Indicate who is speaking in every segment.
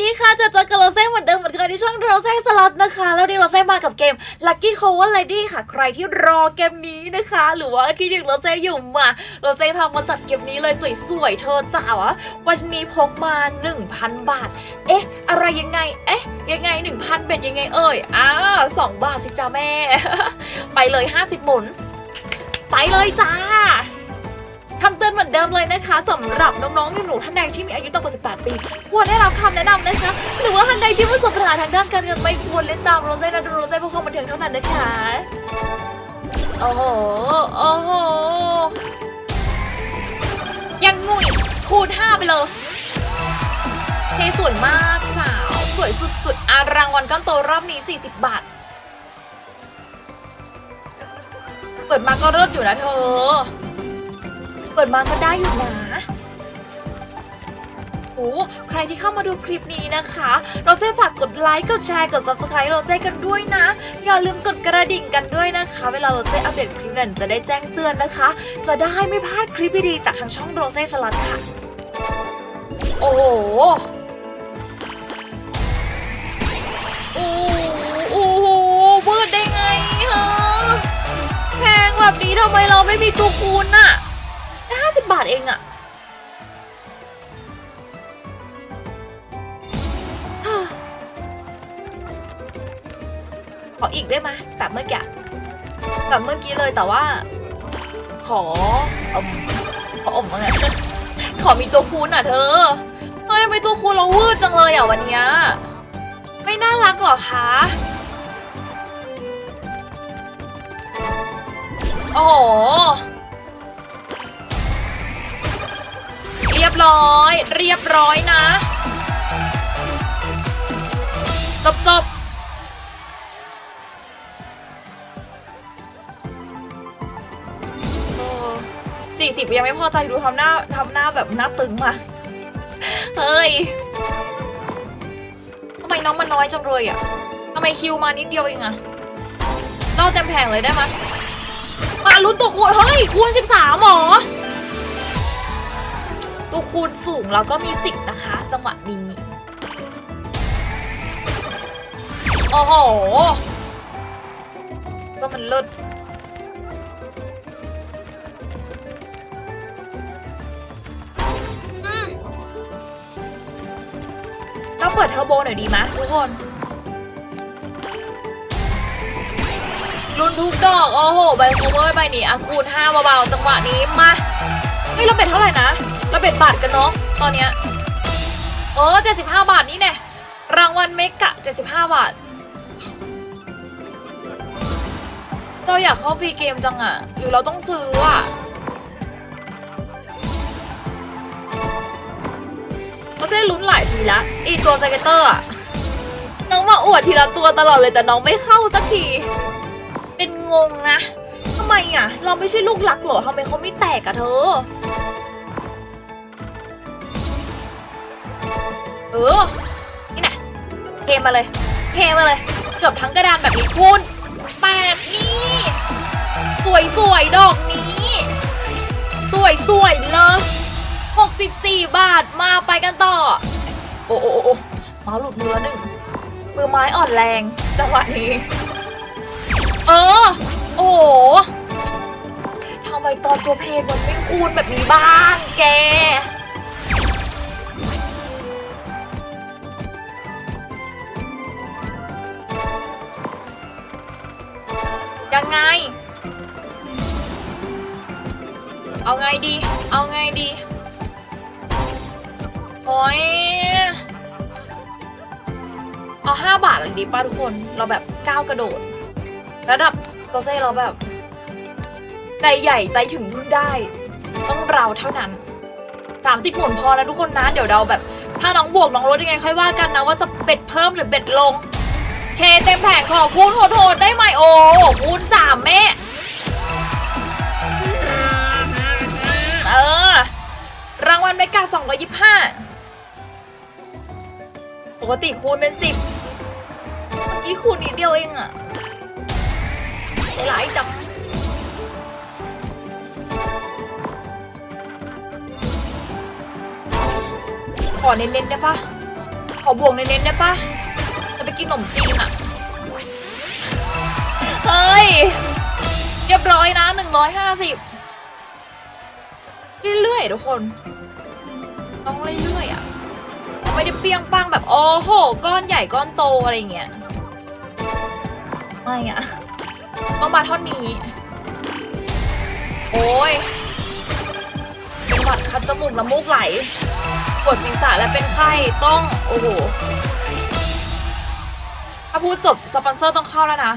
Speaker 1: ดีค่ะเจะเจอกับโรเซ่เหมือนเดิมเหมือนเคยที่ช่องโรเซ่สล็อตนะคะ แล้วนนี้โรเซ่มากับเกม Lucky Cover Lady ค่ะ ใครที่รอเกมนี้นะคะ หรือว่าคิดถึงโรเซ่อยู่มาโรเซ่พามาจัดเกมนี้เลยสวยๆเธอจ๋าวะวันนี้พกมา 1,000 บาท เอ๊ะ อะไรยังไง เอ๊ะ ยังไง 1,000 เป็นยังไงเอ่ยอ้าวสองบาทสิจ้าแม่ ไปเลย 50 หมุน ไปเลยจ้า คำเตือนเหมือนเดิมเลยนะคะสำหรับน้องๆหนูๆท่านใดที่มีอายุต่ำกว่า 18 ปีควรได้รับคำแนะนำนะคะ หรือว่าท่านใดที่ประสบปัญหาทางด้านการเงินไม่ควรเล่นตามโรเซ่นะดูโรเซ่เพื่อความบันเทิงเท่านั้นนะคะโอ้โหโอ้โหยังงุยคูณ5ไปเลยเทสวยมากสาว สวยสุดๆอารางวัลก้อนโตรอบนี้ 40 บาทเปิดมาก็เลิศอยู่นะเธอ ปิดมาก็ได้อยู่นะโอ้ใครที่เข้ามาดูคลิปนี้นะคะ โรเซ่ฝากกดไลค์ กดแชร์ กด subscribe โรเซ่กันด้วยนะ อย่าลืมกดกระดิ่งกันด้วยนะคะ เวลาโรเซ่อัปเดตคลิปนั้นจะได้แจ้งเตือนนะคะ จะได้ไม่พลาดคลิปดีๆจากทางช่องโรเซ่สลัดค่ะ โอ้โหโอ้โหเบิดได้ไงฮะแพงแบบนี้ทำไมเราไม่มีตัวคูณน่ะแค่ห้าสิ บาทเองอะขออีกได้ไหมแบบเมื่อกี้แบบเมื่อกี้เลยแต่ว่า ขออมขออมว่าไงขอมีตัวคูณอะเธอเฮ้ยทำไมตัวคูณเราวืดจังเลยอะวันนี้ไม่น่ารักหรอคะโอ้โห ร้อย เรียบร้อยนะ จบจบสี่สิบยังไม่พอใจดูทำหน้าทำหน้าแบบหน้าตึงมา เฮ้ยทำไมน้องมันน้อยจังเลยอะทำไมคิวมานิดเดียวเองอะเล่าเต็มแผงเลยได้ไหมมาลุ้นตัวคูณเฮ้ยคูณ13หรอ ตัวคูณสูงแล้วก็มีสิทธิ์นะคะ จังหวะนี้ โอ้โหก็มันเลิศอืมเราเปิดเทอร์โบหน่อยดีไหมทุกคนลุ้นทุกดอก โอ้โห ใบโคเวอร์ใบนี้อะคูณ5เบาๆจังหวะนี้มาเฮ้ยเราเบ็ดเท่าไหร่นะ เราเบ็ดบาทกันเนาะตอนเนี้ยเออ75บห้าบาทนี่แน่รางวัลเมกะ75บห้าบาท เราอยากเข้าฟรีเกมจังอะหรือเราต้องซื้ออะเราเส้นลุ้นหลายทีละอีตัวสเกตเตอร์อะน้องมาอวดทีละตัวตลอดเลยแต่น้องไม่เข้าสักที เป็นงงนะทำไมอะเราไม่ใช่ลูกรักหรอทำไมเขาไม่แตกอะเธอ เออ นี่นะเทมาเลย เทมาเลย เกือบทั้งกระดานแบบนี้คุณแปดนี่ สวยสวยดอกนี้ สวยสวยเลย64บาทมาไปกันต่อ โอ้โอ้โอ้เมาหลุดมือหนึ่งมือไม้อ่อนแรงจังหวะนี้ เออ โอ้โหทำไมตอนตัวเพลงมันไม่คูณแบบนี้บ้างแก เอาไงดี เอาไงดีโอ้ยเอาห้าบาทเลยดีป่ะทุกคน เราแบบก้าวกระโดด ระดับโรเซ่เราแบบ ใจใหญ่ใจถึงพึ่งได้ ต้องเราเท่านั้น30หมุนพอนะทุกคนนะ เดี๋ยวเราแบบ ถ้าน้องบวกน้องลดยังไงค่อยว่ากันนะ ว่าจะเบ็ดเพิ่มหรือเบ็ดลง เคเต็มแผงขอคูณโหดๆได้ไหมโอ้คูณสามแม่ เออ รางวัลเมกา225ปกติคูณเป็น10เมื่อกี้คูณนิดเดียวเองอะหลายจังขอเน้นๆได้ปะขอบวกเน้นๆได้ปะจะไปกินขนมจีนอะเฮ้ย เรียบร้อยนะหนึ่งร้อยห้าสิบ เรื่อยๆทุกคน ต้องเรื่อยๆอะไม่ได้เปียงปังแบบโอ้โห ก้อนใหญ่ก้อนโตอะไรเงี้ยไม่อะต้องมาท่านี้ โอ้ยเป็นหวัดคัดจมูกน้ำมูกไหลปวดศีรษะและเป็นไข้ต้อง โอ้โห ถ้าพูดจบ สปอนเซอร์ต้องเข้าแล้วนะ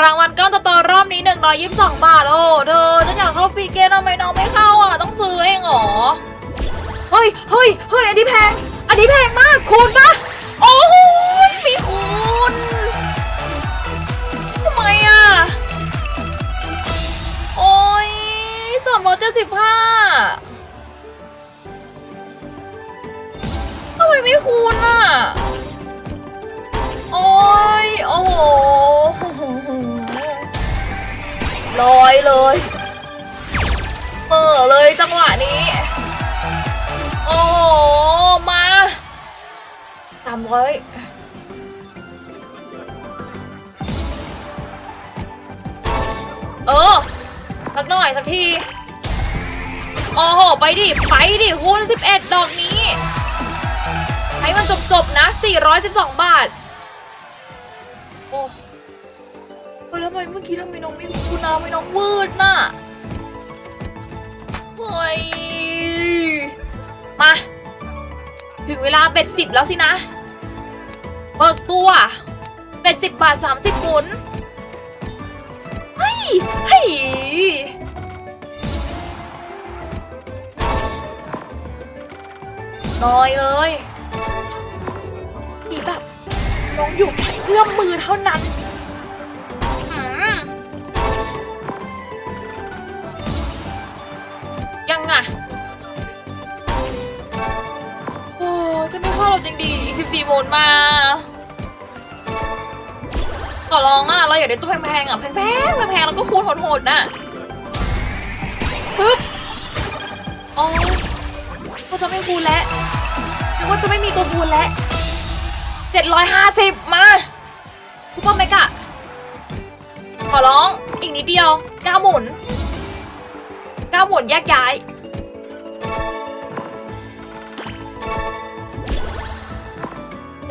Speaker 1: รางวัลก้อนโตๆรอบนี้ 122 บาท โอ้เธอฉันอยากเข้าฟรีเกมทำไมน้องไม่เข้าอะ ต้องซื้อเองเหรอ เฮ้ยเฮ้ยเฮ้ยอันนี้แพง อันนี้แพงมากคูณปะโอ้โหมีคูณทำไมอะ โอ้ยสามร้อยเจ็ดสิบห้าทำไมไม่คูณอะ ลอยเลยเออเลยจังหวะนี้ โอ้โห มาสามร้อยเออสักหน่อยสักที โอ้โห ไปดิ ไปดิหุ้น11 ดอกนี้ ให้มันจบๆนะ 412 บาท โอ้เฮ้ยท ไมเมื่อกี้ทำไมน้องไม่คุณน้าไม่น้องวืดน่ะเฮ้ยมา ถึงเวลาเบ็ดสิบแล้วสินะ เบิกตัวเบ็ดสิบบาทสามสิบหมุนเฮ้ยเฮ้ยน้อยเลยนี่แบบน้องอยู่แค่เอื้อมมือเท่านั้น จะไม่เข้าเราจริงดีอีกสิบสี่โมนมาขอลองอะ เราอยากได้ตู้แพงๆอะ แพงๆแพงๆแล้วก็คูณโหดๆน่ะปึ๊บโอ้ยก็จะไม่คูณแล้วนึกว่าจะไม่มีตัวคูณแล้วเจ็ดร้อยห้าสิบมาทุกคนไหมกะ ขอร้องอีกนิดเดียวก้าวหมุนก้าวหมุนแยกย้าย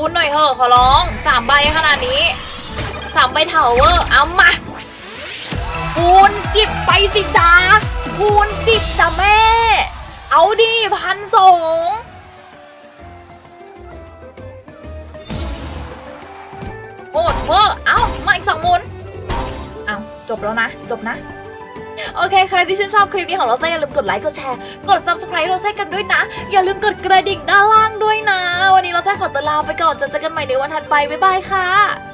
Speaker 1: บุญหน่อยเหอะขอร้องสามใบขนาดนี้สามใบเถาเวอร์เอามาคูณสิบไปสิจ้าคูณสิบจ้ะแม่ เอาดิพันสองโหดเวอร์เอามาอีกสองหมุนเอาจบแล้วนะ จบนะ โอเค ใครที่ชื่นชอบคลิปนี้ของเราเซ่อย่าลืมกดไลค์กดแชร์กด subscribe เราเซ่กันด้วยนะ อย่าลืมกดกระดิ่งด้านล่างด้วยนะ วันนี้เราเซ่ขอตัวลาไปก่อนเจอกันใหม่ในวันถัดไปบ๊ายบายค่ะ